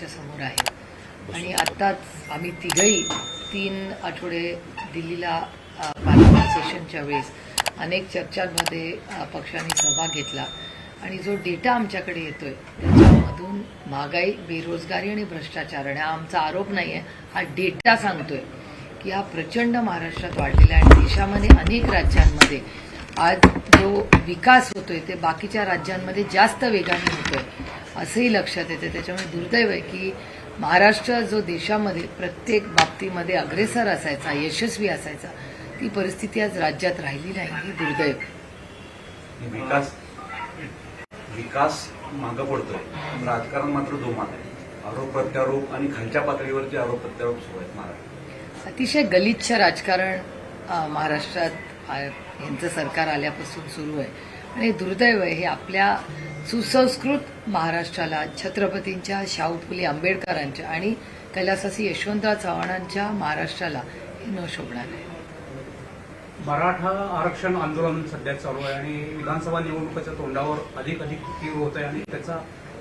आमच्यासमोर आहे. आणि आत्ताच आम्ही तिघही तीन आठवडे दिल्लीला पार्लमेंट सेशनच्या वेळेस. अनेक चर्चांमध्ये पक्षाने सहभाग घेतला. आणि जो डेटा आमच्याकडे येतोय त्याच्यामधून महागाई बेरोजगारी आणि भ्रष्टाचार आणि हा आमचा आरोप नाही आहे हा डेटा सांगतोय की हा प्रचंड महाराष्ट्रात वाढलेला आहे. आणि देशामध्ये अनेक राज्यांमध्ये आज जो विकास होतोय ते बाकीच्या राज्यांमध्ये जास्त वेगाने होतोय. असंही लक्षात येते. त्याच्यामुळे दुर्दैव आहे की महाराष्ट्र जो देशामध्ये प्रत्येक बाबतीमध्ये अग्रेसर असायचा यशस्वी असायचा ती परिस्थिती आज राज्यात राहिली नाही ही दुर्दैव. विकास विकास मागं पडतोय. राजकारण मात्र जोमात आहे. आरोप प्रत्यारोप आणि खालच्या पातळीवरचे आरोप प्रत्यारोप सुरू आहेत महाराष्ट्रात. अतिशय गलिच्छ राजकारण महाराष्ट्रात यांचं सरकार आल्यापासून सुरू आहे. आणि दुर्दैव आहे हे आपल्या सुसंस्कृत महाराष्ट्राला छत्रपतींच्या शाहू फुले आंबेडकरांच्या आणि कैलासासी यशवंतराव चव्हाणांच्या महाराष्ट्राला हे न शोभणार आहे. मराठा आरक्षण आंदोलन सध्या चालू आहे आणि विधानसभा निवडणुकीच्या तोंडावर अधिक अधिक तीव्र होत आहे आणि त्याचा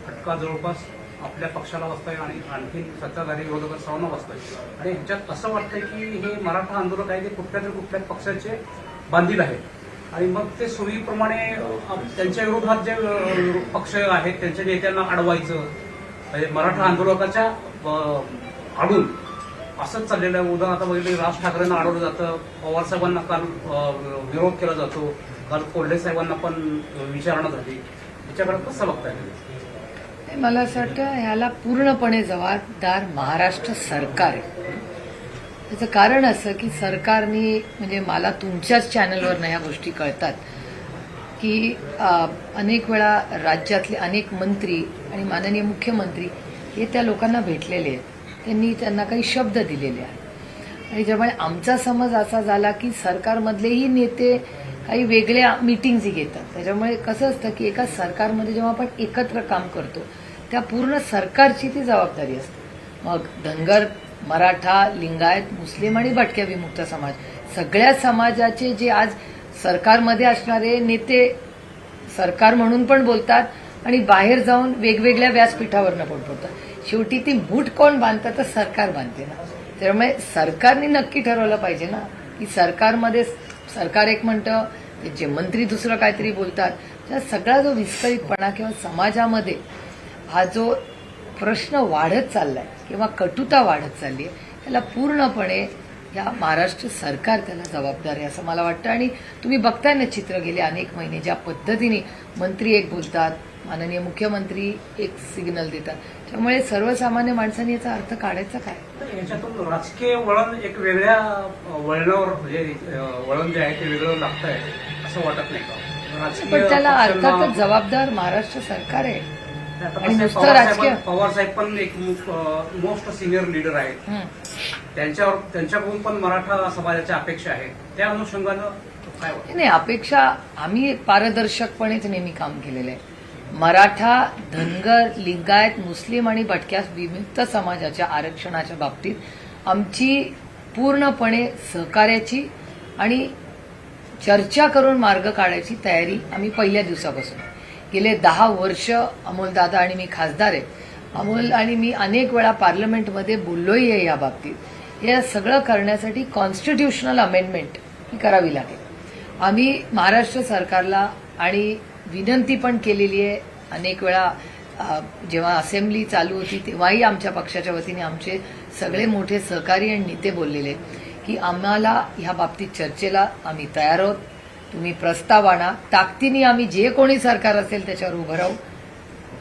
फटका जवळपास आपल्या पक्षाला बसतोय आणि आणखी सत्ताधारी विरोधक सर्वांना बसतोय. आणि ह्याच्यात असं वाटतंय की हे मराठा आंदोलक आहे ते कुठल्या तरी कुठल्या पक्षाचे बांधील आहेत. आणि मग ते सोयीप्रमाणे त्यांच्या विरोधात जे पक्ष आहेत त्यांच्या नेत्यांना अडवायचं म्हणजे मराठा आंदोलकाच्या आडून असंच चाललेलं आहे. उदाहरण आता बघितलं राज ठाकरेंना अडवलं जातं पवारसाहेबांना काल विरोध केला जातो. काल कोल्हे साहेबांना पण विचारणा झाली. याच्याकडे कसं बघताय तुम्ही? मला असं वाटतं ह्याला पूर्णपणे जबाबदार महाराष्ट्र सरकार आहे. त्याचं कारण असं की सरकारने म्हणजे मला तुमच्याच चॅनलवरनं ह्या गोष्टी कळतात की अनेक वेळा राज्यातले अनेक मंत्री आणि माननीय मुख्यमंत्री हे त्या लोकांना भेटलेले आहेत. त्यांनी त्यांना काही शब्द दिलेले आहेत. आणि ज्यामुळे आमचा समज असा झाला की सरकारमधलेही नेते काही वेगळ्या मिटिंग्स घेतात. त्याच्यामुळे कसं असतं की एका सरकारमध्ये जेव्हा आपण एकत्र काम करतो त्या पूर्ण सरकारची ती जबाबदारी असते. मग धनगर मराठा लिंगायत मुस्लिम आणि भटक्या विमुक्त समाज. सगळ्या समाजाचे जे आज सरकारमध्ये असणारे नेते सरकार म्हणून पण बोलतात आणि बाहेर जाऊन वेगवेगळ्या व्यासपीठावरनं पण बोलतात. शेवटी ती मूठ कोण बांधतात तर सरकार बांधते ना. त्यामुळे सरकारने नक्की ठरवलं पाहिजे ना की सरकारमध्ये सरकार एक म्हणतं जे मंत्री दुसरं काहीतरी बोलतात. त्या सगळा जो विस्कळीतपणा किंवा समाजामध्ये हा जो प्रश्न वाढत चाललाय किंवा कटुता वाढत चालली आहे त्याला पूर्णपणे या महाराष्ट्र सरकार त्याला जबाबदार आहे असं मला वाटतं. आणि तुम्ही बघताय ना चित्र गेले अनेक महिने ज्या पद्धतीने मंत्री एक बोलतात माननीय मुख्यमंत्री एक सिग्नल देतात. त्यामुळे सर्वसामान्य माणसांनी याचा अर्थ काढायचा काय? याच्यातून राजकीय वळण एक वेगळ्या वळणावर म्हणजे वळण जे आहे ते वेगळं लागतंय असं वाटत नाही का? पण त्याला अर्थातच जबाबदार महाराष्ट्र सरकार आहे. आणि नुसतं पवार राजकीय- साहेब- पवार साहेब पण एक मोस्ट सिनियर लीडर आहेत. त्यांच्यावर त्यांच्याकडून पण मराठा समाजाच्या अपेक्षा आहेत त्या अनुषंगानं काय नाही अपेक्षा आम्ही पारदर्शकपणेच नेहमी काम केलेलं आहे. मराठा धनगर लिंगायत मुस्लिम आणि भटक्या विमुक्त समाजाच्या आरक्षणाच्या बाबतीत आमची पूर्णपणे सहकार्याची आणि चर्चा करून मार्ग काढायची तयारी आम्ही पहिल्या दिवसापासून गेले दहा वर्ष अमोलदादा आणि मी खासदार आहे. अमोल आणि मी अनेक वेळा पार्लमेंटमध्ये बोललोही आहे या बाबतीत. हे सगळं करण्यासाठी कॉन्स्टिट्युशनल अमेंडमेंट ही करावी लागेल. आम्ही महाराष्ट्र सरकारला आणि विनंती पण केलेली आहे. अनेक वेळा जेव्हा असेंब्ली चालू होती तेव्हाही आमच्या पक्षाच्या वतीने आमचे सगळे मोठे सहकारी आणि नेते बोललेले की आम्हाला ह्या बाबतीत चर्चेला आम्ही तयार आहोत. तुम्ही प्रस्ताव आणा. ताकदीने आम्ही जे कोणी सरकार असेल त्याच्यावर उभं राहू.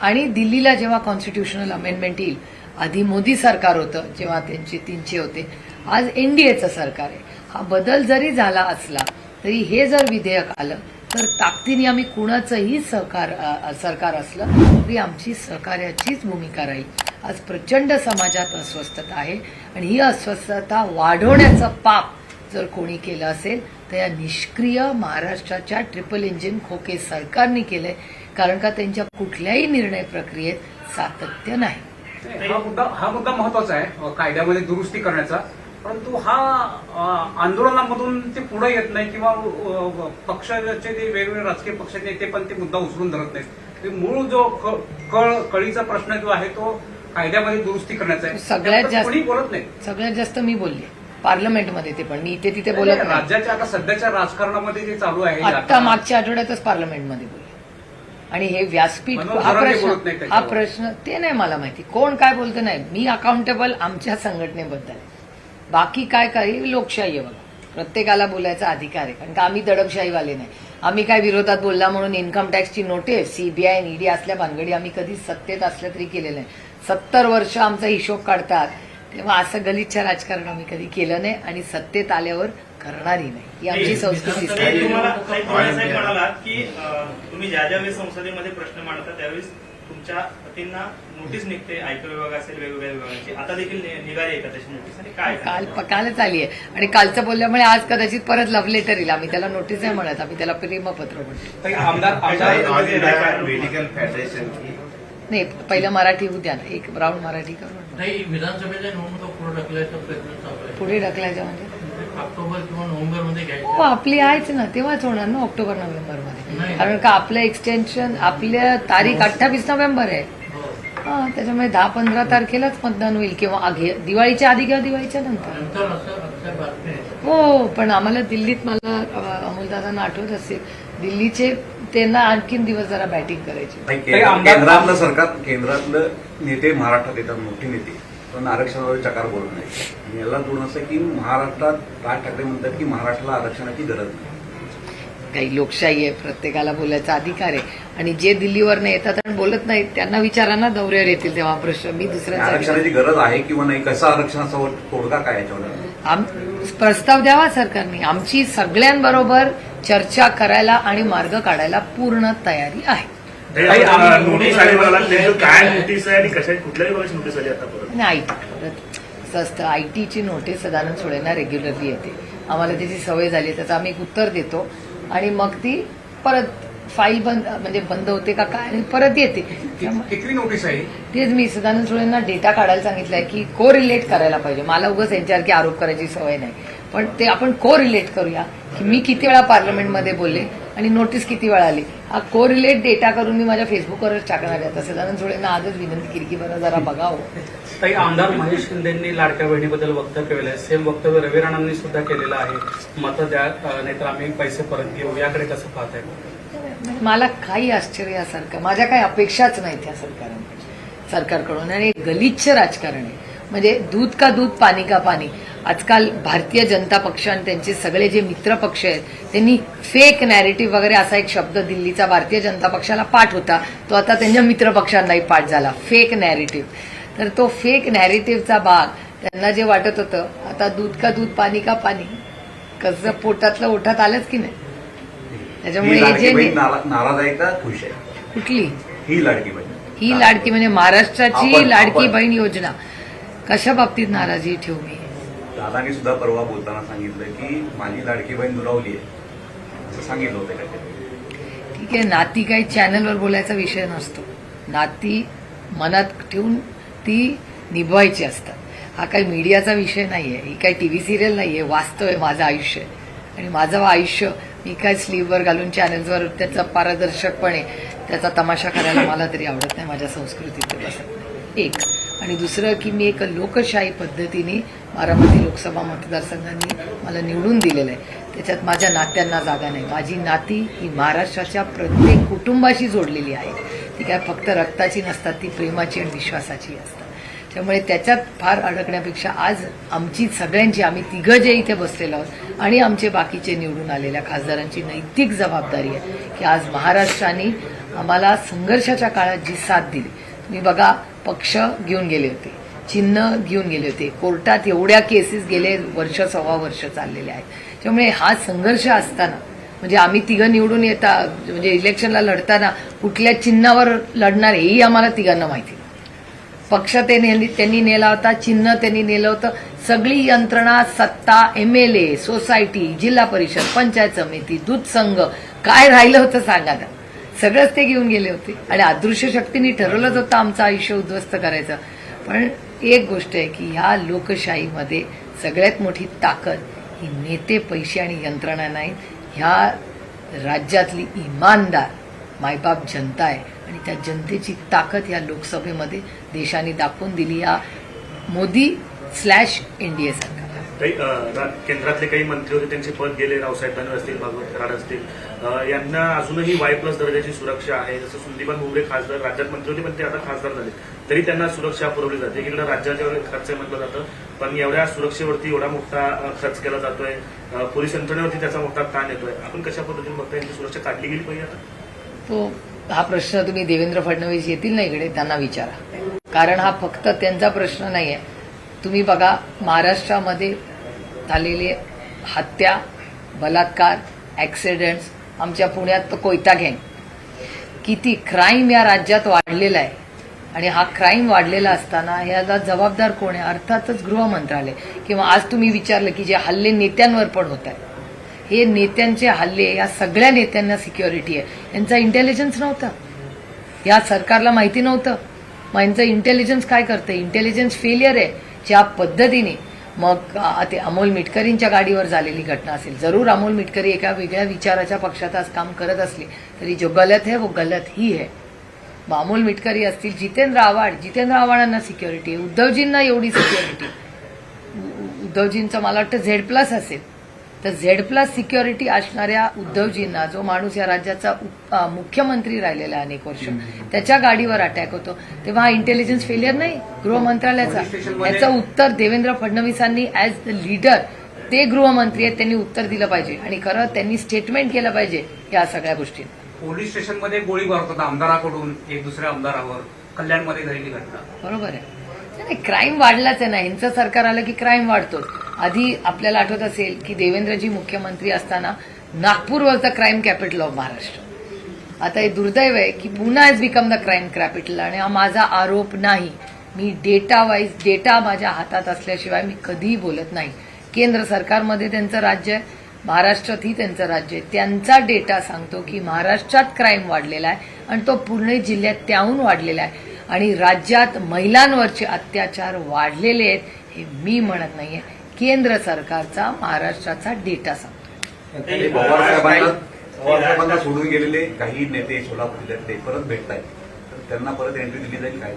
आणि दिल्लीला जेव्हा कॉन्स्टिट्युशनल अमेंडमेंट येईल आधी मोदी सरकार होतं जेव्हा त्यांचे तीनशे होते. आज एनडीएचं सरकार आहे. हा बदल जरी झाला असला तरी हे जर विधेयक आलं तर ताकदीने आम्ही कुणाचंही सहकार सरकार असलं तरी आमची सहकार्याचीच भूमिका राहील. आज प्रचंड समाजात अस्वस्थता आहे. आणि ही अस्वस्थता वाढवण्याचं पाप जर कोणी केलं असेल तर या निष्क्रिय महाराष्ट्राच्या ट्रिपल इंजिन खोके सरकारने केलंय कारण का त्यांच्या कुठल्याही निर्णय प्रक्रियेत सातत्य नाही. हा मुद्दा हा मुद्दा महत्त्वाचा आहे कायद्यामध्ये दुरुस्ती करण्याचा. परंतु हा आंदोलनामधून ते पुढे येत नाही किंवा पक्षाचे जे वेगवेगळे राजकीय पक्षाचे नेते पण ते मुद्दा उचलून धरत नाहीत. मूळ जो कळ कळीचा प्रश्न जो आहे तो कायद्यामध्ये दुरुस्ती करण्याचं आहे. सगळ्यात जास्त- बोलत नाही. सगळ्यात जास्त मी बोलले. पार्लमेंटमध्ये ते पण. मी इथे तिथे बोलत नाही राज्याच्या आता सध्याच्या राजकारणामध्ये जे चालू आहे आत्ता मागच्या आठवड्यातच पार्लमेंटमध्ये बोलले. आणि हे व्यासपीठ हा प्रश्न हा. प्रश्न ते नाही मला माहिती. कोण काय बोलतं नाही. मी अकाउंटेबल आमच्या संघटनेबद्दल. बाकी काय काही लोकशाही आहे बघा. प्रत्येकाला बोलायचा अधिकार आहे. कारण का आम्ही दडपशाहीवाले नाही. आम्ही काय विरोधात बोलला म्हणून इन्कम टॅक्सची नोटीस सीबीआय ईडी असल्या भानगडी आम्ही कधी सत्तेत असल्या तरी केलेलं नाही. सत्तर वर्ष आमचा हिशोब काढतात. तेव्हा असं गलिच्छ राजकारण आम्ही कधी केलं नाही आणि सत्तेत आल्यावर करणारही नाही. ही आमची संस्कृती. तुम्हाला ताई, तुम्हाला साहेब म्हणालात की अं, तुम्ही ज्या ज्या वेळेस संसदेमध्ये प्रश्न मांडता त्यावेळेस तुमच्या पतींना नोटीस निघते आयकर विभाग असेल वेगवेगळ्या विभागाची. आता देखील नि- निघाली आहे का तशी नोटीस. आणि काय काल कालच आली आहे. आणि कालचं बोलल्यामुळे आज कदाचित परत लव्ह लेटर येईल. आम्ही त्याला नोटीस नाही म्हणत. आम्ही त्याला प्रेमपत्र म्हणतो. काही आमदार आमदार मेडिकल फेडरेशन की नाही पहिलं मराठी उद्या ना. एक राऊंड मराठी करून नाही विधानसभेच्या निवडणुका पुढे ढकलायचा प्रयत्न चालू आहे. पुढे ढकलायचं म्हणजे? ऑक्टोबर किंवा नोव्हेंबरमध्ये हो घ्यायचं आपली आहेच ना तेव्हाच होणार ना ऑक्टोबर नोव्हेंबरमध्ये नाही. कारण का आपलं एक्सटेन्शन आपल्या तारीख अठ्ठावीस नोव्हेंबर आहे. हो. हा त्याच्यामुळे दहा पंधरा तारखेलाच मतदान होईल किंवा आधी- दिवाळीच्या आधी किंवा दिवाळीच्या नंतर. नंतर असं अक्षर बातमी आहे. हो पण आम्हाला दिल्लीत मला अ, अमोलदादांना आठवत असेल दिल्लीचे त्यांना आणखीन दिवस जरा बॅटिंग करायची. नाही, केंद्रातलं सरकार केंद्रातलं नेते महाराष्ट्रात येतात मोठे नेते. पण आरक्षणावर चकार बोलत नाही आणि याला जोड असं की महाराष्ट्रात राज ठाकरे म्हणतात की महाराष्ट्राला आरक्षणाची गरज नाही. काही लोकशाही आहे प्रत्येकाला बोलायचा अधिकार आहे. आणि जे दिल्लीवर येतात आणि बोलत नाहीत त्यांना विचारांना दौऱ्यावर येतील तेव्हा प्रश्न. मी दुसऱ्यांचा आरक्षणाची गरज आहे किंवा नाही? कसं आरक्षणाचा तोडगा काय याच्यावर? प्रस्ताव द्यावा सरकारने. आमची सगळ्यांबरोबर चर्चा करायला आणि मार्ग काढायला पूर्ण तयारी आहे. ताई, आम्ही- नोटीस आली मला नेमकं काय नोटीस आहे आणि कशा कुठल्याही प्रकारची नोटीस आली आता परत. टी असं असतं. आय टीची नोटीस सदानंद सोडेना रेग्युलरली येते. आम्हाला त्याची सवय झाली त्याचं आम्ही एक उत्तर देतो. आणि मग ती परत फाईल बंद म्हणजे बंद होते का काय? आणि परत येते. त्यामुळे नोटीस आहे? तेच मी सदानंद सोळेंना डेटा काढायला सांगितलंय की को रिलेट करायला पाहिजे. मला उगाच यांच्यासारखी आरोप करायची सवय नाही. पण ते आपण को रिलेट करूया. की मी किती वेळा पार्लमेंटमध्ये बोलले आणि नोटीस किती वेळा आली? हा को रिलेट डेटा करून मी माझ्या फेसबुकवरच टाकणार आहे. आता सदानंद सोळेंना आजच विनंती केली की बरं जरा बघावं. काही आमदार महेश शिंदेंनी लाडक्या बहिणीबद्दल वक्तव्य केलं आहे. सेम वक्तव्य रवी राणांनी सुद्धा केलेलं आहे. मतं द्या नाहीतर आम्ही पैसे परत घेऊ. याकडे कसं पाहताय? मला काही आश्चर्य यासारखं माझ्या काही अपेक्षाच नाहीत या सरकारकडून सरकारकडून. आणि गलिच्छ राजकारण आहे. म्हणजे दूध का दूध पाणी का पाणी. आजकाल भारतीय जनता पक्ष आणि त्यांचे सगळे जे मित्र पक्ष आहेत त्यांनी फेक नॅरेटिव्ह वगैरे असा एक शब्द दिल्लीचा भारतीय जनता पक्षाला पाठ होता. तो आता त्यांच्या मित्र पक्षांनाही पाठ झाला. फेक नॅरेटिव्ह तर तो फेक नॅरेटिव्हचा भाग त्यांना जे वाटत होतं आता दूध का दूध पाणी का पाणी कसं पोटातलं ओठात आलंच की नाही? त्याच्यामुळे ही लाडकी जे बहीण नि- नारा- नाराज आहे का खुश आहे. कुठली? ही लाडकी बहीण. ही लाडकी म्हणजे महाराष्ट्राची लाडकी. बहीण योजना. कशा बाबतीत नाराजी ठेवू मी दादानी सुद्धा परवा बोलताना सांगितलं की माझी लाडकी बहीण दुरावली आहे. असं सांगितलं होतं ठीक आहे नाती काही चॅनलवर बोलायचा विषय नसतो. नाती मनात ठेवून ती निभवायची असतात. हा काही मीडियाचा विषय नाहीये ही काही टीव्ही सिरियल नाहीये वास्तव आहे माझं आयुष्य. आणि माझं आयुष्य मी काय स्लीववर घालून चॅनल्सवर त्याचा पारदर्शकपणे त्याचा तमाशा करायला मला तरी आवडत नाही माझ्या संस्कृतीत बसत नाही. एक. आणि दुसरं की मी एक लोकशाही पद्धतीने बारामती लोकसभा मतदारसंघांनी मला निवडून दिलेलं आहे. त्याच्यात माझ्या नात्यांना जागा नाही. माझी नाती ही महाराष्ट्राच्या प्रत्येक कुटुंबाशी जोडलेली आहे. ती काय फक्त रक्ताची नसतात ती प्रेमाची आणि विश्वासाची असतात. त्यामुळे त्याच्यात फार अडकण्यापेक्षा आज आमची सगळ्यांची आम्ही तिघं जे इथे बसलेलो आहोत आणि आमचे बाकीचे निवडून आलेल्या खासदारांची नैतिक जबाबदारी आहे की आज महाराष्ट्राने आम्हाला संघर्षाच्या काळात जी साथ दिली. तुम्ही बघा पक्ष घेऊन गेले होते. चिन्ह घेऊन गेले होते. कोर्टात एवढ्या केसेस गेले वर्ष सव्वा वर्ष चाललेले आहेत. त्यामुळे हा संघर्ष असताना म्हणजे आम्ही तिघं निवडून येता म्हणजे इलेक्शनला लढताना कुठल्या चिन्हावर लढणार हेही आम्हाला तिघांना माहिती पक्ष ते त्यांनी नेला होता चिन्ह त्यांनी नेलं होतं. सगळी यंत्रणा सत्ता एम एल ए सोसायटी जिल्हा परिषद पंचायत समिती दूध संघ काय राहिलं होतं सांगा ना. सगळंच ते घेऊन गेले होते. आणि अदृश्य शक्तीने ठरवलंच होतं आमचं आयुष्य उद्ध्वस्त करायचं. पण एक गोष्ट आहे की ह्या लोकशाहीमध्ये सगळ्यात मोठी ताकद ही नेते पैसे आणि यंत्रणा नाही ह्या राज्यातली इमानदार मायबाप जनता आहे. आणि त्या जनतेची ताकद या लोकसभेमध्ये देशाने दाखवून दिली या मोदी स्लॅश एनडीए सरकार काही केंद्रातले काही मंत्री होते त्यांचे पद गेले रावसाहेब दानवे असतील भागवत कराड असतील. यांना अजूनही वाय प्लस दर्जाची सुरक्षा आहे. जसं सुंदीपान मुगळे खासदार राज्यात मंत्री होते पण ते आता खासदार झाले तरी त्यांना सुरक्षा पुरवली जाते. इकडे राज्याच्या खर्च म्हटलं जातं पण एवढ्या सुरक्षेवरती एवढा मोठा खर्च केला जातोय. पोलीस यंत्रणेवरती त्याचा मोठा ताण येतोय. आपण कशा पद्धतीने बघता यांची सुरक्षा काढली गेली पाहिजे आता? तो हा प्रश्न तुम्ही देवेंद्र फडणवीस येतील ना इकडे त्यांना विचारा. कारण हा फक्त त्यांचा प्रश्न नाही आहे तुम्ही बघा महाराष्ट्रामध्ये झालेले हत्या बलात्कार ॲक्सिडेंट्स आमच्या पुण्यात तर कोयता गँग किती क्राईम या राज्यात वाढलेला आहे. आणि हा क्राईम वाढलेला असताना याला जबाबदार कोण आहे? अर्थातच गृह मंत्रालय किंवा आज तुम्ही विचारलं की जे हल्ले नेत्यांवर पण होत आहेत. हे नेत्यांचे हल्ले या सगळ्या नेत्यांना सिक्युरिटी आहे. यांचा इंटेलिजन्स नव्हता. या सरकारला माहिती नव्हतं. मग यांचं इंटेलिजन्स काय करतं? इंटेलिजन्स फेलियर आहे. ज्या पद्धतीने मग ते अमोल मिटकरींच्या गाडीवर झालेली घटना असेल. जरूर अमोल मिटकरी एका वेगळ्या विचाराच्या पक्षात आज काम करत असले तरी जो गलत है वो गलत ही है मग अमोल मिटकरी असतील जितेंद्र आव्हाड. जितेंद्र आव्हाडांना सिक्युरिटी उद्धवजींना एवढी सिक्युरिटी उद्धवजींचं मला वाटतं झेड प्लस असेल. तर झेड प्लस सिक्युरिटी असणाऱ्या उद्धवजींना जो माणूस या राज्याचा मुख्यमंत्री राहिलेला अनेक वर्ष त्याच्या गाडीवर अटॅक होतो. तेव्हा हा इंटेलिजन्स फेलियर नाही? गृह मंत्रालयाचा. याचं उत्तर देवेंद्र फडणवीसांनी ऍज द लीडर ते गृहमंत्री आहेत त्यांनी उत्तर दिलं पाहिजे. आणि खरं त्यांनी स्टेटमेंट केलं पाहिजे या सगळ्या गोष्टी. पोलीस स्टेशनमध्ये गोळीबार होतात आमदाराकडून एक दुसऱ्या आमदारावर कल्याणमध्ये झालेली घटना. बरोबर आहे. नाही क्राईम वाढलाच आहे ना. यांचं सरकार आलं की क्राईम वाढतो आधी आपल्याला आठवत असेल की देवेंद्रजी मुख्यमंत्री असताना Nagpur was the crime capital of Maharashtra आता हे दुर्दैव आहे की पुन्हा is become the crime capital आणि हा माझा आरोप नाही. मी डेटा वाईज डेटा माझ्या हातात असल्याशिवाय मी कधीही बोलत नाही. केंद्र सरकारमध्ये त्यांचं राज्य आहे महाराष्ट्रातही त्यांचं राज्य आहे. त्यांचा डेटा सांगतो की महाराष्ट्रात क्राईम वाढलेला आहे आणि तो पूर्ण जिल्ह्यात त्याहून वाढलेला आहे. आणि राज्यात महिलांवरचे अत्याचार वाढलेले आहेत हे मी म्हणत नाहीये. केंद्र सरकारचा महाराष्ट्राचा डेटा सांगतो आणि पवार साहेबांना पवार साहेबांना सोडून गेलेले काही नेते परत भेटत आहेत तर त्यांना परत एंट्री दिली जाईल काय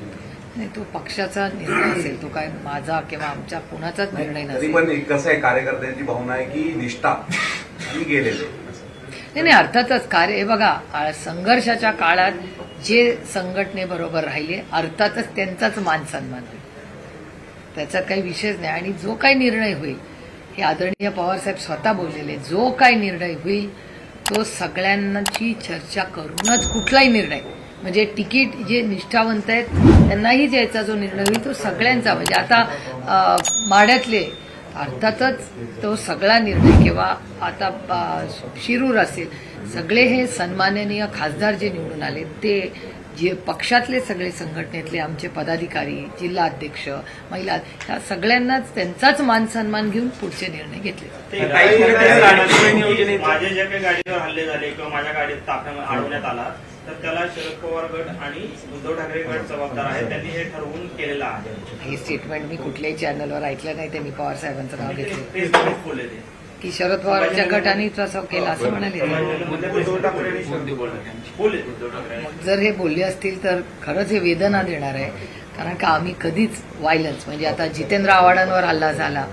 नाही. तो पक्षाचा निर्णय असेल तो काय माझा किंवा आमच्या कुणाचाच निर्णय तरी नसेल. पण कसं आहे कार्यकर्त्यांची भावना आहे की निष्ठा गेलेले. नाही नाही अर्थातच कार्य हे बघा संघर्षाच्या काळात जे संघटनेबरोबर राहिले अर्थातच त्यांचाच मान सन्मान होईल. त्याचा काही विषयच नाही. आणि जो काही निर्णय होईल हे आदरणीय पवारसाहेब स्वतः बोललेले जो काही निर्णय होईल तो सगळ्यांची चर्चा करूनच कुठलाही निर्णय म्हणजे तिकीट जे निष्ठावंत आहेत त्यांनाही द्यायचा जो निर्णय होईल तो सगळ्यांचा. म्हणजे आता माड्यातले माढ्यातले अर्थातच तो सगळा निर्णय किंवा आता शिरूर असेल सगळे हे सन्माननीय खासदार जे निवडून आले ते जे पक्षातले सगळे संघटनेतले आमचे पदाधिकारी जिल्हा अध्यक्ष महिला ह्या सगळ्यांनाच त्यांचाच मान सन्मान घेऊन पुढचे निर्णय घेतले. जातात. ते गाडी- माझ्या ज्या काही गाडीवर हल्ले झाले किंवा माझ्या गाडीत ताफ्या अडवण्यात आला तर त्याला शरद पवार गट आणि उद्धव ठाकरे गट जबाबदार आहे त्यांनी हे ठरवून केलेलं आहे. हे स्टेटमेंट मी कुठल्याही चॅनलवर ऐकलं नाही त्यांनी पवार साहेबांचं नाव घेतलं. की शरद पवारांच्या गटाने तसं केलं असं म्हणाले. जर हे बोलले असतील तर खरंच हे वेदना देणार आहे. कारण का आम्ही कधीच व्हायलन्स म्हणजे आता जितेंद्र आव्हाडांवर हल्ला झाला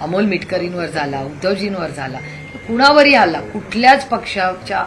अमोल मिटकरींवर झाला उद्धवजींवर झाला. कुणावरही हल्ला कुठल्याच पक्षाच्या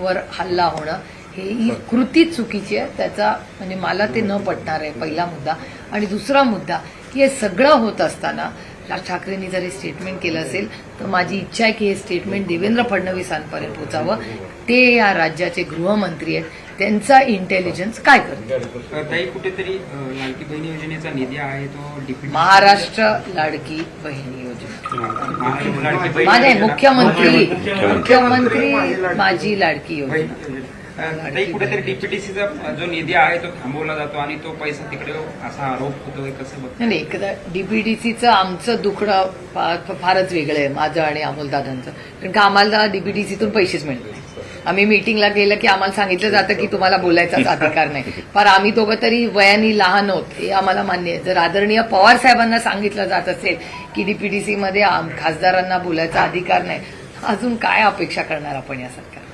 वर हल्ला होणं हे ही कृतीच चुकीची आहे. त्याचा म्हणजे मला ते न पटणार आहे पहिला मुद्दा. आणि दुसरा मुद्दा की हे सगळं होत असताना राज ठाकरेंनी जर हे स्टेटमेंट केलं असेल तर माझी इच्छा आहे की हे स्टेटमेंट देवेंद्र फडणवीसांपर्यंत पोचावं ते या राज्याचे गृहमंत्री आहेत. त्यांचा इंटेलिजन्स काय करतो ताई कुठेतरी लाडकी बहिणी योजनेचा निधी आहे तो महाराष्ट्र लाडकी बहिणी योजना. माझे मुख्यमंत्री मुख्यमंत्री माझी लाडकी बहीण योजना. ताई कुठेतरी डीपीटीसीचा जो निधी आहे तो थांबवला जातो आणि तो पैसा तिकडे असा आरोप होतोय कसं बघ नाही एकदा डीपीडीसीचं आमचं दुखणं फार फारच वेगळं आहे माझं आणि अमोलदादांचं कारण का आम्हाला डीपीडीसीतून पैसेच मिळत नाही. आम्ही मीटिंगला गेलं की आम्हाला सांगितलं जातं की तुम्हाला बोलायचाच अधिकार नाही. पण आम्ही दोघं तरी वयानी लहान होत हे आम्हाला मान्य आहे. जर आदरणीय पवार साहेबांना सांगितलं जात असेल की डीपीडीसी मध्ये आम- खासदारांना बोलायचा अधिकार नाही अजून काय अपेक्षा करणार आपण या सरकार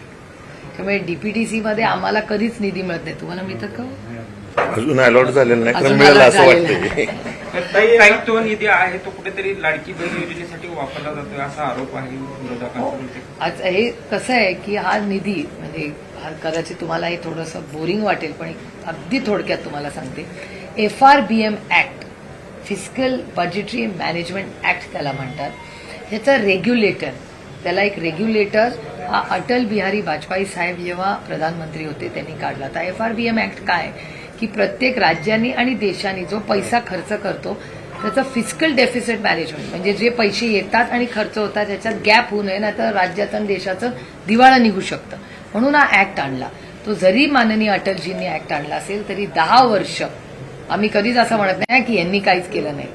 त्यामुळे डीपीटीसी मध्ये आम्हाला कधीच निधी मिळत नाही. तुम्हाला मिळतात का हो? अजून अलॉट झालेलं नाही कारण मिळालं असं काही काही तो निधी आहे तो कुठेतरी लाडकी बहीण योजनेसाठी वापरला जातोय असा आरोप आहे विरोधकांचा. आज हे कसं आहे की हा निधी म्हणजे हा कदाचित तुम्हाला हे थोडंसं बोरिंग वाटेल पण अगदी थोडक्यात तुम्हाला सांगते. F R B M act physical budgetary management act त्याला म्हणतात. ह्याचा रेग्युलेटर त्याला एक रेग्युलेटर हा अटल बिहारी वाजपेयी साहेब जेव्हा प्रधानमंत्री होते त्यांनी काढला. होता F R B M act काय? की प्रत्येक राज्यांनी आणि देशांनी जो पैसा खर्च करतो त्याचं फिजिकल डेफिसिट मॅनेजमेंट म्हणजे जे पैसे येतात आणि खर्च होतात त्याच्यात गॅप होऊ नये नाही तर राज्याचं आणि देशाचं दिवाळा निघू शकतं. म्हणून हा ऍक्ट आणला. तो जरी माननीय अटलजींनी ऍक्ट आणला असेल तरी दहा वर्ष आम्ही कधीच असं म्हणत नाही की यांनी काहीच केलं नाही.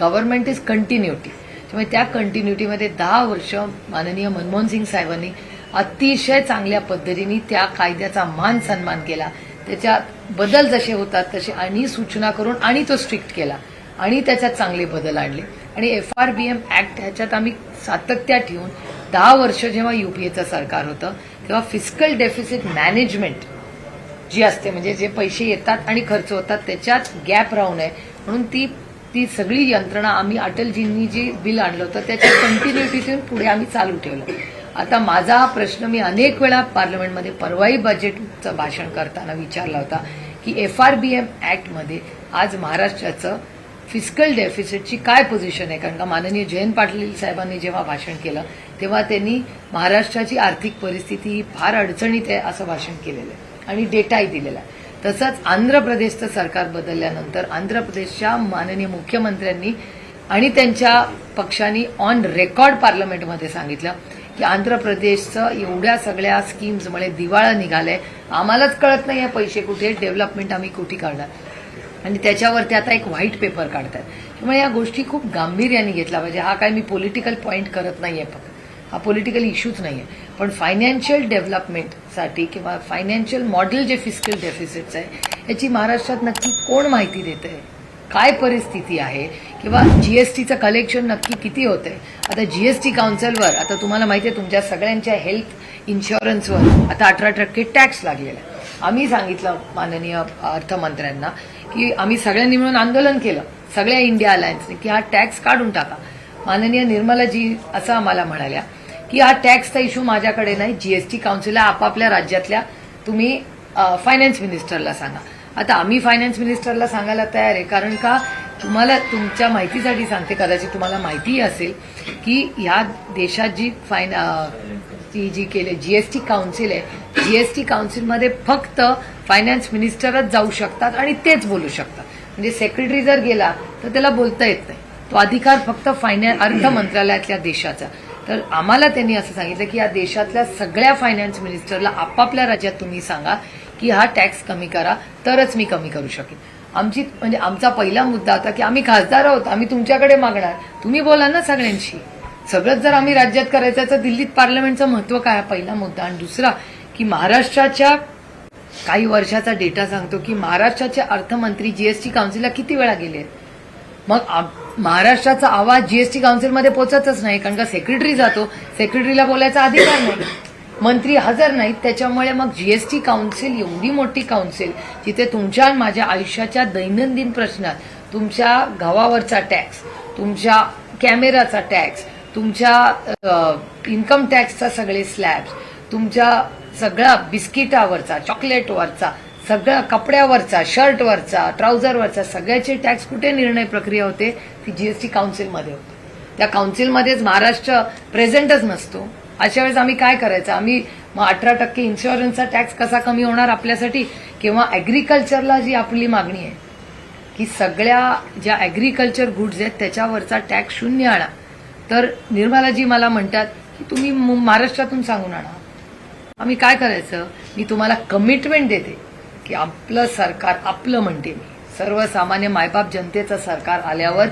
गव्हर्नमेंट इज कंटिन्युटी त्यामुळे त्या कंटिन्युटीमध्ये दहा वर्ष माननीय मनमोहन सिंग साहेबांनी अतिशय चांगल्या पद्धतीने त्या कायद्याचा मान सन्मान केला. त्याच्यात बदल जसे होतात तसे आणि सूचना करून आणि तो स्ट्रिक्ट केला. आणि त्याच्यात चांगले बदल आणले. आणि F R B M act ह्याच्यात आम्ही सातत्या ठेवून दहा वर्ष जेव्हा युपीएचं सरकार होतं तेव्हा फिजिकल डेफिसिट मॅनेजमेंट जी असते म्हणजे जे पैसे येतात आणि खर्च होतात त्याच्यात गॅप राहू नये. म्हणून ती ती सगळी यंत्रणा आम्ही अटलजींनी जे बिल आणलं होतं त्याच्या कंटिन्युटीतून पुढे आम्ही चालू ठेवलं. आता माझा हा प्रश्न मी अनेक वेळा पार्लमेंटमध्ये परवाई बजेटचं भाषण करताना विचारला होता की एफ आर बी एम ऍक्टमध्ये आज महाराष्ट्राचं फिजिकल डेफिसिटची काय पोझिशन आहे? कारण का माननीय जयंत पाटील साहेबांनी जेव्हा भाषण केलं तेव्हा त्यांनी महाराष्ट्राची आर्थिक परिस्थिती ही फार अडचणीत आहे असं भाषण केलेलं आहे. आणि डेटाही दिलेला आहे. तसंच आंध्र प्रदेशचं सरकार बदलल्यानंतर आंध्र प्रदेशच्या माननीय मुख्यमंत्र्यांनी आणि त्यांच्या पक्षांनी ऑन रेकॉर्ड पार्लमेंटमध्ये सांगितलं की आंध्र प्रदेशचं एवढ्या सगळ्या स्कीम्समुळे दिवाळा निघालंय. आम्हालाच कळत नाही पैसे कुठे डेव्हलपमेंट आम्ही कुठे काढणार? आणि त्याच्यावरती आता एक व्हाईट पेपर काढतात त्यामुळे या गोष्टी खूप गांभीर्याने घेतला पाहिजे. हा काय मी पॉलिटिकल पॉईंट करत नाहीये फक्त. हा पॉलिटिकल इश्यूच नाही आहे पण फायनान्शियल डेव्हलपमेंटसाठी किंवा फायनान्शियल मॉडेल जे फिस्कल डेफिसिट्स आहे याची महाराष्ट्रात नक्की कोण माहिती देत आहे काय परिस्थिती आहे? किंवा जी एस टीचं कलेक्शन नक्की किती होतंय? आता जी एस टी काउन्सिलवर आता तुम्हाला माहिती आहे तुमच्या सगळ्यांच्या हेल्थ इन्शुरन्सवर आता अठरा टक्के टॅक्स लागलेला आहे. आम्ही सांगितलं माननीय अर्थमंत्र्यांना की आम्ही सगळ्यांनी मिळून आंदोलन केलं सगळ्या इंडिया अलायन्सने की हा टॅक्स काढून टाका. माननीय निर्मलाजी असं आम्हाला म्हणाल्या की हा टॅक्सचा इश्यू माझ्याकडे नाही. जीएसटी काउन्सिलला आपापल्या राज्यातल्या तुम्ही फायनान्स मिनिस्टरला सांगा. आता आम्ही फायनान्स मिनिस्टरला सांगायला तयार आहे. कारण का तुम्हाला तुमच्या माहितीसाठी सांगते कदाचित तुम्हाला माहितीही असेल की ह्या देशात जी फायन ती जी केली जीएसटी काउन्सिल आहे जीएसटी काउन्सिलमध्ये फक्त फायनान्स मिनिस्टरच जाऊ शकतात आणि तेच बोलू शकतात. म्हणजे सेक्रेटरी जर गेला तर त्याला बोलता येत नाही. तो अधिकार फक्त फायनान्स अर्थ मंत्रालयातल्या देशाचा. तर आम्हाला त्यांनी असं सांगितलं की या देशातल्या सगळ्या फायनान्स मिनिस्टरला आपापल्या राज्यात तुम्ही सांगा की हा टॅक्स कमी करा तरच मी कमी करू शकेन. आमची म्हणजे आमचा पहिला मुद्दा होता की आम्ही खासदार आहोत आम्ही तुमच्याकडे मागणार. तुम्ही बोला ना सगळ्यांशी. सगळंच जर आम्ही राज्यात करायचं तर दिल्लीत पार्लमेंटचं महत्त्व काय? पहिला मुद्दा. आणि दुसरा की महाराष्ट्राच्या काही वर्षाचा डेटा सांगतो की महाराष्ट्राचे अर्थमंत्री जीएसटी काउन्सिलला किती वेळा गेले आहेत? मग महाराष्ट्राचा आवाज जीएसटी काउन्सिलमध्ये पोचतच नाही कारण का सेक्रेटरी जातो. सेक्रेटरीला बोलायचा अधिकार नाही. मंत्री हजर नाहीत त्याच्यामुळे मग जीएसटी काउन्सिल एवढी मोठी काउन्सिल जिथे तुमच्या माझ्या आयुष्याच्या दैनंदिन प्रश्नात तुमच्या गावावरचा टॅक्स तुमच्या कॅमेराचा टॅक्स तुमच्या इन्कम टॅक्सचा सगळे स्लॅब्स तुमच्या सगळा बिस्किटावरचा चॉकलेटवरचा सगळ्या कपड्यावरचा शर्टवरचा ट्राउझरवरचा सगळ्याचे टॅक्स कुठे निर्णय प्रक्रिया होते? ती जीएसटी काउन्सिलमध्ये होते. त्या काउन्सिलमध्येच महाराष्ट्र प्रेझेंटच नसतो. अशा वेळेस आम्ही काय करायचं? आम्ही मग अठरा टक्के इन्शुरन्सचा टॅक्स कसा कमी होणार आपल्यासाठी? किंवा ॲग्रिकल्चरला जी आपली मागणी आहे की सगळ्या ज्या ॲग्रिकल्चर गुड्स आहेत त्याच्यावरचा टॅक्स शून्य आणा. तर निर्मलाजी मला म्हणतात की तुम्ही महाराष्ट्रातून सांगून आणा. आम्ही काय करायचं? मी तुम्हाला कमिटमेंट देते. की आपलं सरकार आपलं म्हणते मी. सर्वसामान्य मायबाप जनतेचं सरकार आल्यावर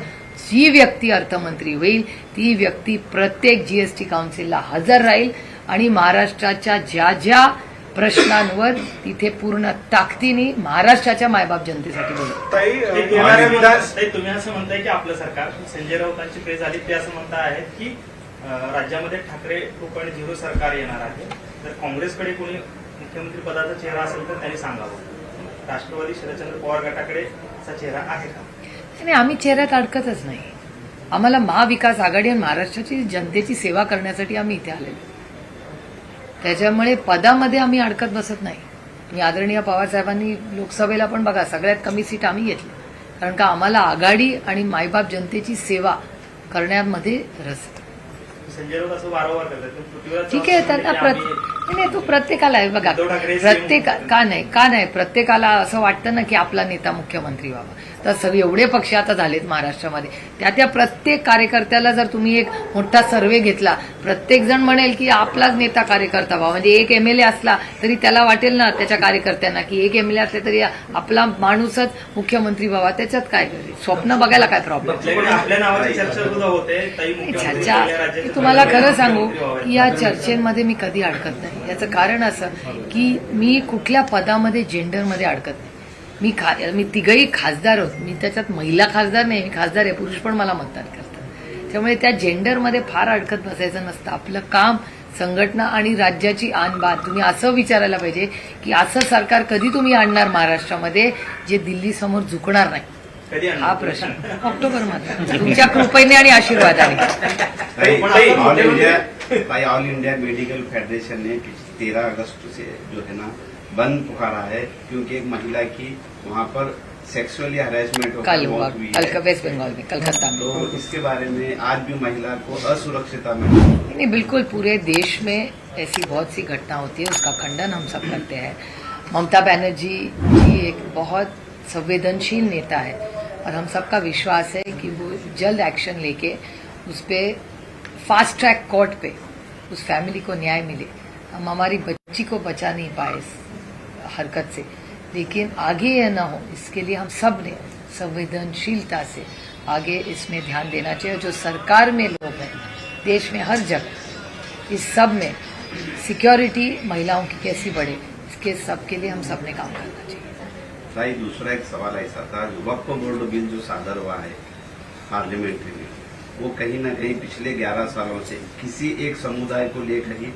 जी व्यक्ती अर्थमंत्री होईल ती व्यक्ती प्रत्येक जीएसटी काउन्सिलला हजर राहील आणि महाराष्ट्राच्या ज्या ज्या प्रश्नांवर तिथे पूर्ण ताकदीने महाराष्ट्राच्या मायबाप जनतेसाठी बोलू. ताई, येणाऱ्या विधान- ताई, तुम्ही असं म्हणताय की आपलं सरकार संजय राऊतांची प्रेस आली ते असं म्हणता आहेत की राज्यामध्ये ठाकरे टू पॉईंट झिरो सरकार येणार आहे. जर काँग्रेसकडे कोणी मुख्यमंत्री पदाचा चेहरा असेल तर त्यांनी सांगावं. राष्ट्रवादी शरदचंद्र पवार गटाकडे चेहरा आहे का? आम्ही चेहऱ्यात अडकतच नाही. आम्हाला महाविकास आघाडी आणि महाराष्ट्राची जनतेची सेवा करण्यासाठी आम्ही इथे आलेलो. त्याच्यामुळे पदामध्ये आम्ही अडकत बसत नाही. आदरणीय पवारसाहेबांनी लोकसभेला पण बघा सगळ्यात कमी सीट आम्ही घेतली. कारण का आम्हाला आघाडी आणि मायबाप जनतेची सेवा करण्यामध्ये रस आहे. संजय राऊत असं वारंवार करतात. पण पृथ्वीराज ठीक आहे त्यांना आम्ही- नाही, तो प्रत्येकाला आहे. बघा प्रत्येक का नाही का नाही प्रत्येकाला असं वाटतं ना की आपला नेता मुख्यमंत्री व्हावा. तर सगळे एवढे पक्ष आता झालेत महाराष्ट्रामध्ये. त्या त्या प्रत्येक कार्यकर्त्याला जर तुम्ही एक मोठा सर्वे घेतला प्रत्येक जण म्हणेल की आपलाच नेता कार्यकर्ता व्हावा म्हणजे एक एमएलए असला तरी त्याला वाटेल ना त्याच्या कार्यकर्त्यांना की एक एमएलए असले तरी आपला माणूसच मुख्यमंत्री व्हावा. त्याच्यात काय स्वप्न बघायला काय प्रॉब्लेम आपल्याकडे आपल्या नावाची चर्चा तुम्हाला खरं सांगू. की या चर्चेमध्ये मी कधी अडकत नाही. याचं कारण असं की मी कुठल्या पदामध्ये जेंडरमध्ये अडकत नाही. मी खा मी तिघही खासदार आहोत मी त्याच्यात महिला खासदार नाही मी खासदार आहे पुरुष पण मला मतदान करतात. त्यामुळे त्या जेंडरमध्ये फार अडकत बसायचं नसतं. आपलं काम संघटना आणि राज्याची आणबाण तुम्ही असं विचारायला पाहिजे की असं सरकार कधी तुम्ही आणणार महाराष्ट्रामध्ये जे दिल्लीसमोर झुकणार नाही? कधी आणणार? हा प्रश्न. ऑक्टोबरमध्ये. तुमच्या कृपेने आणि आशीर्वादाने. ऑल इंडिया भाई ऑल इंडिया मेडिकल फेडरेशन ने तेरह अगस्त से जो है ना बंद पुकारा है क्योंकि एक महिला की वहाँ पर सेक्सुअली हरेसमेंट कल हुआ वेस्ट बंगाल में कलकत्ता में तो इसके बारे में आज भी महिला को असुरक्षिता में नहीं बिल्कुल पूरे देश में ऐसी बहुत सी घटना होती है उसका खंडन हम सब करते हैं। ममता बनर्जी जी एक बहुत संवेदनशील नेता है और हम सबका विश्वास है कि वो जल्द एक्शन लेके उस पर फास्ट ट्रैक कोर्ट पे उस फैमिली को न्याय मिले। हम हमारी बच्ची को बचा नहीं पाए हरकत से। लेकिन आगे यह न हो, इसके लिए हम सबने संवेदनशीलता से आगे इसमें ध्यान देना चाहिए। जो सरकार में लोग हैं, देश में हर जगह, इस सब में सिक्योरिटी महिलाओं की कैसी बढ़े, इसके सब के लिए हम सबने काम करना चाहिए। भाई, दूसरा एक सवाल ऐसा था वक्फ बोर्ड बिल जो सादर हुआ है पार्लियामेंट्री में, वो कहीं ना कहीं पिछले 11 सालों से किसी एक समुदाय को लेकर ही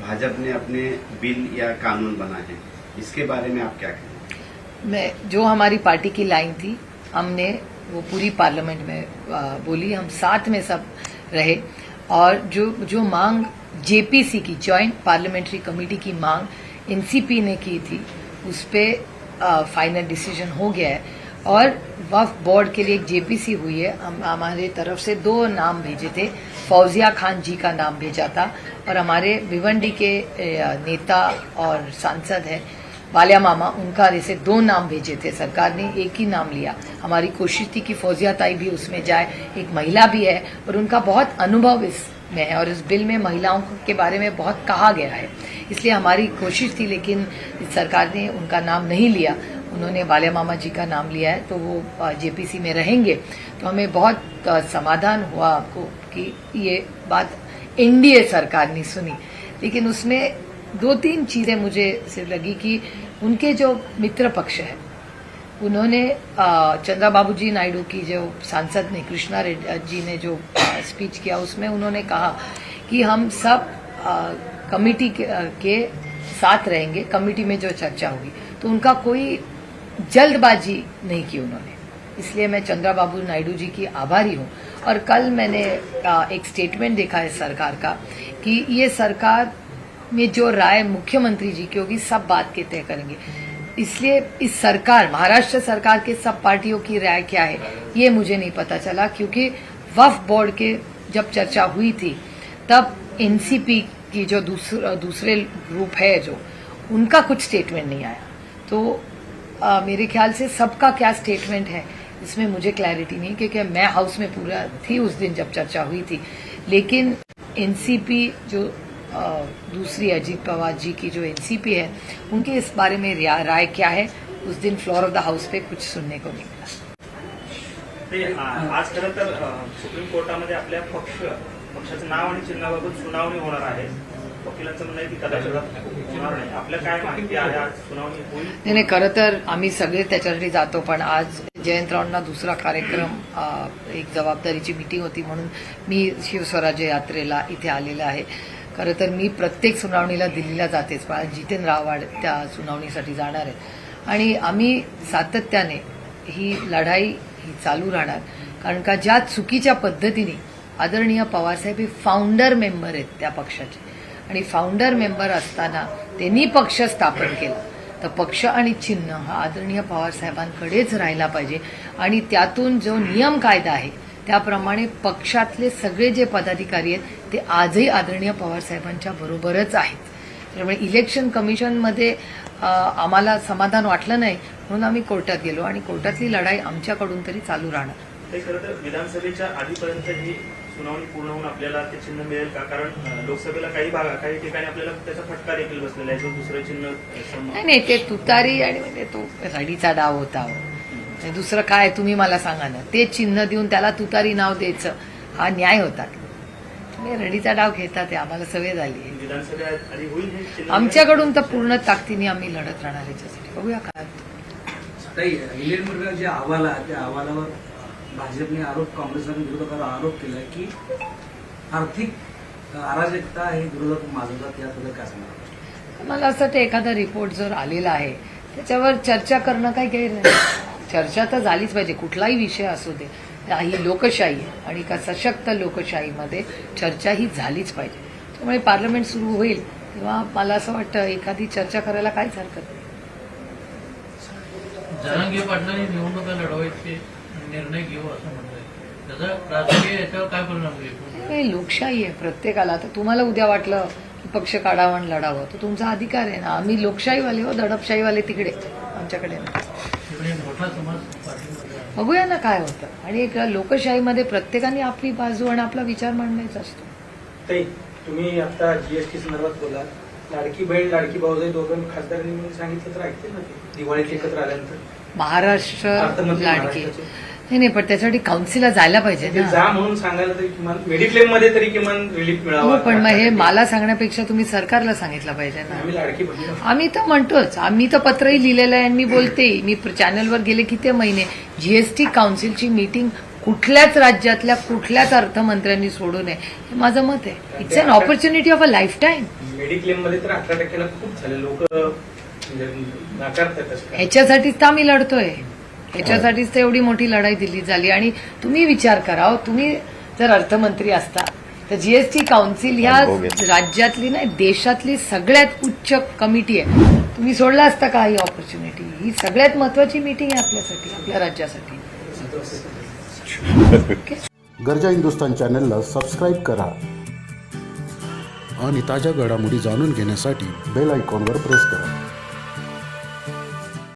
भाजपा ने अपने बिल या कानून बनाए हैं। इसके बारे में आप क्या कहेंगे मैं, जो हमारी पार्टी की लाइन थी, हमने वो पूरी पार्लियामेंट में बोली, हम साथ में सब रहे। और जो जो मांग जेपीसी की, जॉइंट पार्लियामेंट्री कमेटी की मांग एनसीपी ने की थी, उस पर फाइनल डिसीज़न हो गया है। और वफ बोर्ड के लिए एक जेपीसी हुई है, हम, हमारे तरफ़ से दो नाम भेजे थे। फौजिया खान जी का नाम भेजा था, और हमारे भिवंडी के नेता और सांसद हैं। वालिया मामा, उनका जैसे दो नाम भेजे थे। सरकार ने एक ही नाम लिया। हमारी कोशिश थी कि फौजिया ताई भी उसमें जाए। एक महिला भी है और उनका बहुत अनुभव इसमें है और इस बिल में महिलाओं के बारे में बहुत कहा गया है। इसलिए हमारी कोशिश थी, लेकिन सरकार ने उनका नाम नहीं लिया। उन्होंने वालिया मामा जी का नाम लिया है तो वो जेपीसी में रहेंगे। तो हमें बहुत समाधान हुआ आपको कि ये बात एनडीए सरकार ने सुनी। लेकिन उसमें दो तीन चीज़ें मुझे सिर्फ़ लगी कि उनके जो मित्र पक्ष है उन्होंने चंद्रा बाबू जी नायडू की जो सांसद ने कृष्णा जी ने जो स्पीच किया उसमें उन्होंने कहा कि हम सब कमिटी के, के साथ रहेंगे कमिटी में जो चर्चा होगी। तो उनका कोई जल्दबाजी नहीं की उन्होंने। इसलिए मैं चंद्रा बाबू नायडू जी की आभारी हूँ। और कल मैंने एक स्टेटमेंट देखा है सरकार का कि ये सरकार में जो राय मुख्यमंत्री जी की होगी सब बात के तय करेंगे। इसलिए इस सरकार महाराष्ट्र सरकार के सब पार्टियों की राय क्या है ये मुझे नहीं पता चला क्योंकि वफ बोर्ड के जब चर्चा हुई थी तब एनसीपी की जो दूसर, दूसरे ग्रुप है जो उनका कुछ स्टेटमेंट नहीं आया। तो आ, मेरे ख्याल से सबका क्या स्टेटमेंट है इसमें मुझे क्लैरिटी नहीं क्योंकि मैं हाउस में पूरा थी उस दिन जब चर्चा हुई थी। लेकिन एनसीपी जो दूसरी अजीत पवार जी की जो एनसीपी है उनके इस बारे में रिया- क्या है? उस दिन फ्लोर ऑफ द हाउस पे कुछ सुनने को नहीं मिला आज खरं तर सुप्रीम कोर्टामध्ये आपल्या पक्ष पक्षाचं नाव आणि चिन्हाबाबत सुनावणी होणार आहे. नाही. नाही खरं तर आम्ही सगळे त्याच्यासाठी जातो पण आज जयंतरावांना दुसरा कार्यक्रम एक जबाबदारीची मीटिंग होती म्हणून मी शिवस्वराज्य यात्रेला इथे आलेला आहे. खरं तर मी प्रत्येक सुनावणीला दिल्लीला जातेच. जितेंद्र आव्हाड त्या सुनावणीसाठी जाणार आहेत. आणि आम्ही सातत्याने ही लढाई ही चालू राहणार. कारण का ज्या चुकीच्या पद्धतीने आदरणीय पवारसाहेब हे फाउंडर मेंबर आहेत त्या पक्षाचे. आणि फाउंडर मेंबर असताना त्यांनी पक्ष स्थापन केला. तर पक्ष आणि चिन्ह हा आदरणीय पवारसाहेबांकडेच राहिला पाहिजे. आणि त्यातून जो नियम कायदा आहे त्याप्रमाणे पक्षातले सगळे जे पदाधिकारी आहेत ते आजही आदरणीय पवारसाहेबांच्या बरोबरच आहेत. त्यामुळे इलेक्शन कमिशनमध्ये आम्हाला समाधान वाटलं नाही म्हणून आम्ही कोर्टात गेलो आणि कोर्टातली लढाई आमच्याकडून तरी चालू राहणार. ते खरं तर विधानसभेच्या आधीपर्यंत ही सुनावणी पूर्ण होऊन आपल्याला ते चिन्ह मिळेल का? कारण लोकसभेला काही भाग काही ठिकाणी आपल्याला त्याचा फटका देखील बसलेला आहे जो दुसरं चिन्ह नाही नाही ते तुतारी आणि म्हणजे तो रडीचा डाव होता. दुसरं काय तुम्ही मला सांगा ना. ते चिन्ह देऊन त्याला तुतारी नाव द्यायचं. हा न्याय होता. रडीचा डाव घेता ते आम्हाला सवय झाली आहे. हे आमच्याकडून तर पूर्ण ताकदीने आम्ही लढत राहणार याच्यासाठी बघूया काय. होतं. जे अहवाल आहे त्या अहवालावर भाजपने आरोप काँग्रेस आणि विरोधकांवर आरोप केलाय की आर्थिक अराजकता हे विरोधक माजवतात याबद्दल काय सांगणार मला असं वाटतं एखादा रिपोर्ट जर आलेला आहे त्याच्यावर चर्चा करणं काही गैर नाही. चर्चा तर झालीच पाहिजे. कुठलाही विषय असू दे ही लोकशाही आहे आणि का सशक्त लोकशाहीमध्ये चर्चा ही झालीच पाहिजे. त्यामुळे पार्लमेंट सुरू होईल तेव्हा मला असं वाटतं एखादी चर्चा करायला काहीच हरकत नाही. जरांगे पाटलांनी निवडणुका लढवायचे निर्णय घेऊ असं त्याचा राजकीय याच्यावर काय परिणाम होईल? लोकशाही आहे प्रत्येकाला. तर तुम्हाला उद्या वाटलं की पक्ष काढावं आणि लढावं. तो तुमचा अधिकार आहे ना. आम्ही लोकशाहीवाले हो दडपशाहीवाले तिकडे. आमच्याकडे बघूया ना काय होतं. आणि एक लोकशाहीमध्ये प्रत्येकाने आपली बाजू आणि आपला विचार मांडायचा असतो. ताई तुम्ही आता जीएसटी संदर्भात बोला लाडकी बहीण लाडकी भाऊजाई दोघं खासदारांनी सांगितलं तर ऐकते ना ते? दिवाळीत एकत्र आल्यानंतर. महाराष्ट्र लाडके. नाही नाही पण त्यासाठी काउन्सिलला जायला पाहिजे ते जा ना म्हणून सांगायला तरी किमान मेडिक्लेममध्ये तरी किमान रिलीफ हो मिळावा पण मग हे मला सांगण्यापेक्षा तुम्ही सरकारला सांगितलं पाहिजे ना. आम्ही लाडकी बहीण. आम्ही तर म्हणतोच आम्ही तर पत्रही लिहिलेलं आहे आणि मी बोलते. मी चॅनलवर गेले किती महिने. जीएसटी काउन्सिलची मीटिंग कुठल्याच राज्यातल्या कुठल्याच अर्थमंत्र्यांनी सोडू नये. हे माझं मत आहे. It's an opportunity of a lifetime मेडिक्लेममध्ये तर अठरा टक्क्याला खूप झाले. लोक म्हणजे नाकारतात. ह्याच्यासाठीच तर आम्ही लढतोय. ह्याच्यासाठीच तर एवढी मोठी लढाई दिल्ली झाली. आणि तुम्ही विचार करा हो, तुम्ही जर अर्थमंत्री असता तर जीएसटी काउन्सिल ह्या राज्यातली नाही देशातली सगळ्यात उच्च कमिटी आहे. तुम्ही सोडला असता का ही ऑपॉर्च्युनिटी ही सगळ्यात महत्वाची मीटिंग आहे आपल्यासाठी आपल्या राज्यासाठी. गरजा हिंदुस्तान चॅनलला सबस्क्राईब करा. आणि ताज्या घडामोडी जाणून घेण्यासाठी बेल आयकॉनवर प्रेस करा.